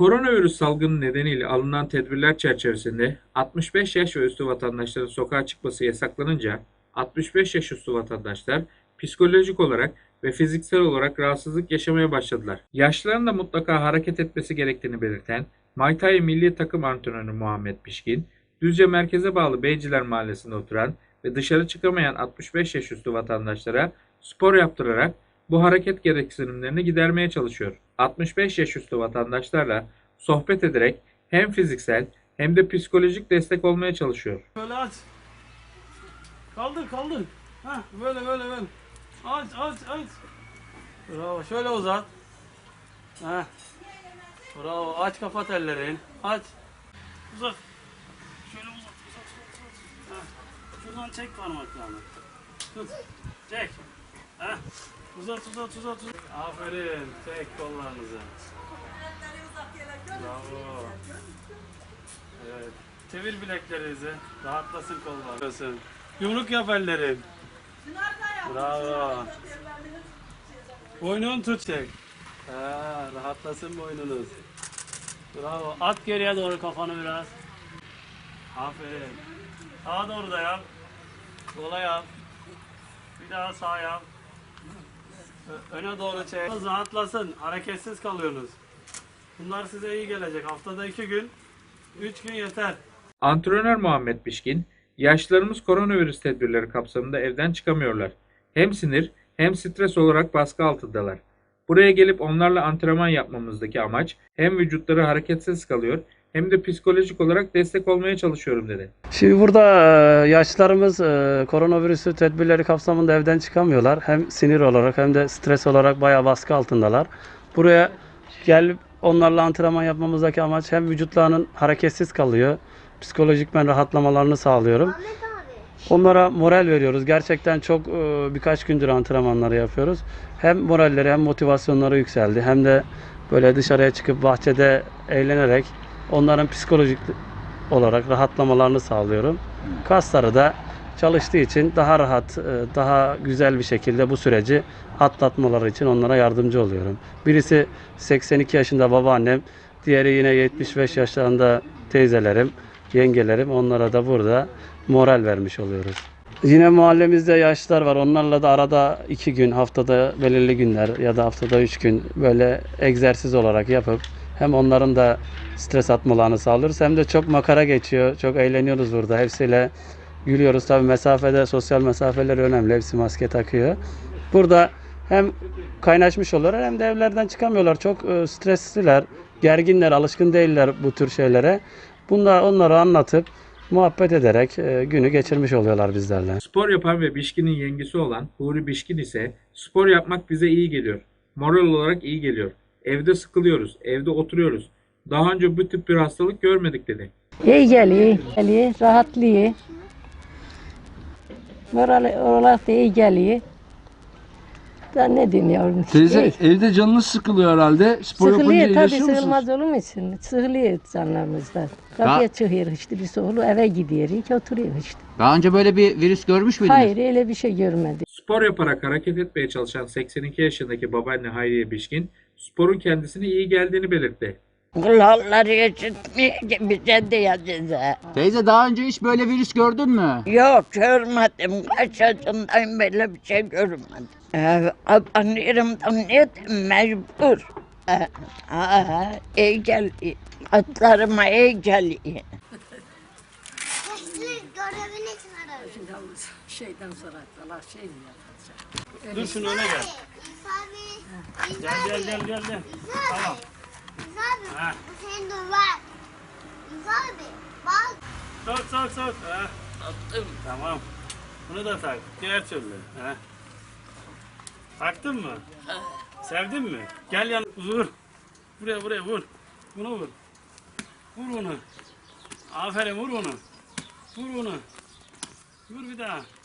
Koronavirüs salgını nedeniyle alınan tedbirler çerçevesinde 65 yaş ve üstü vatandaşların sokağa çıkması yasaklanınca 65 yaş üstü vatandaşlar psikolojik olarak ve fiziksel olarak rahatsızlık yaşamaya başladılar. Yaşlıların da mutlaka hareket etmesi gerektiğini belirten Muay Thai milli takım antrenörü Muhammed Pişkin, Düzce merkeze bağlı Beyciler Mahallesi'nde oturan ve dışarı çıkamayan 65 yaş üstü vatandaşlara spor yaptırarak bu hareket gereksinimlerini gidermeye çalışıyor. 65 yaş üstü vatandaşlarla sohbet ederek hem fiziksel hem de psikolojik destek olmaya çalışıyor. Böyle aç. Kaldır kaldır. Ha böyle böyle böyle. Aç aç aç. Bravo. Şöyle uzat. Ha. Bravo. Aç kapat ellerin. Aç. Uzat. Şöyle uzat uzat uzat. uzat. Ha. Şuradan çek parmaklarını. Tut. Çek. Ha. Uzat uzat uzat uzat. Aferin. Çek kollarınızı. Bravo. Evet. Çevir bileklerinizi. Rahatlasın kollar. Yumruk yap ellerin. Bravo. Boynunu tut çek. Ha, rahatlasın boynunuz. Bravo. At geriye doğru kafanı biraz. Aferin. Sağa doğru da yap. Sola yap. Bir daha sağ yap. Öne doğru çek. Rahatlasın. Hareketsiz kalıyorsunuz. Bunlar size iyi gelecek. Haftada iki gün, üç gün yeter. Antrenör Muhammed Pişkin, yaşlılarımız koronavirüs tedbirleri kapsamında evden çıkamıyorlar. Hem sinir hem stres olarak baskı altındalar. Buraya gelip onlarla antrenman yapmamızdaki amaç hem vücutları hareketsiz kalıyor hem de psikolojik olarak destek olmaya çalışıyorum dedi. Şimdi burada e, yaşlılarımız e, koronavirüsü tedbirleri kapsamında evden çıkamıyorlar. Hem sinir olarak hem de stres olarak bayağı baskı altındalar. Buraya gelip onlarla antrenman yapmamızdaki amaç hem vücutlarının hareketsiz kalıyor. Psikolojikmen rahatlamalarını sağlıyorum. Onlara moral veriyoruz. Gerçekten çok e, birkaç gündür antrenmanları yapıyoruz. Hem moralleri hem motivasyonları yükseldi. Hem de böyle dışarıya çıkıp bahçede eğlenerek onların psikolojik olarak rahatlamalarını sağlıyorum. Kasları da çalıştığı için daha rahat, e, daha güzel bir şekilde bu süreci atlatmaları için onlara yardımcı oluyorum. Birisi 82 yaşında babaannem, diğeri yine 75 yaşlarında teyzelerim, yengelerim. Onlara da burada moral vermiş oluyoruz. Yine mahallemizde yaşlılar var. Onlarla da arada iki gün, haftada belirli günler ya da haftada üç gün böyle egzersiz olarak yapıp hem onların da stres atmalarını sağlıyoruz hem de çok makara geçiyor. Çok eğleniyoruz burada. Hepsiyle gülüyoruz. Tabii mesafede, sosyal mesafeler önemli. Hepsi maske takıyor. Burada hem kaynaşmış oluyorlar hem de evlerden çıkamıyorlar. Çok e, stresliler, gerginler, alışkın değiller bu tür şeylere. Bunlar onları anlatıp muhabbet ederek e, günü geçirmiş oluyorlar bizlerle. Spor yapan ve Bişkin'in yengesi olan Huri Bişkin ise spor yapmak bize iyi geliyor. Moral olarak iyi geliyor. Evde sıkılıyoruz, evde oturuyoruz. Daha önce bu tip bir hastalık görmedik dedi. İyi geliyor, geliyor, rahatlıyor. Moral olarak da iyi geliyor. Da ne diyeyim yavrum? Teyze İyi. evde canınız sıkılıyor herhalde. Spor yapınca Sıkılıyor tabii iyileşiyor musunuz? sıkılmaz olur mu için? Sıkılıyor canlarımızda. Kapıya çıkıyor işte bir soğulu eve gidiyor, hiç oturuyor işte. Daha önce böyle bir virüs görmüş müydünüz? Hayır öyle bir şey görmedik. Spor yaparak hareket etmeye çalışan 82 yaşındaki babaanne Hayriye Bişkin, sporun kendisine iyi geldiğini belirtti. Kulakları geçitmeye bize de yapacağız. Teyze daha önce hiç böyle virüs gördün mü? Yok görmedim. Kaç yaşındayım böyle bir şey görmedim. Ee, Anlarımdan ne mecbur. Ee, aa, iyi geliyor. Atlarıma iyi geliyor. Çıkarır. Şeyden sonra Allah şey mi yapacak? Dur şunu öne gel. İsa abi, Gel gel gel gel. gel. Tamam. İsa abi, Ha. bu senin duvar. İsa abi, bak. Sok sok sok. Ha. Attım. Tamam. Bunu da tak. Diğer türlü. Ha. Taktın mı? Sevdin mi? Gel yan vur. Buraya buraya vur. Bunu vur. Vur onu. Aferin vur onu. Vur onu. Vur bir daha.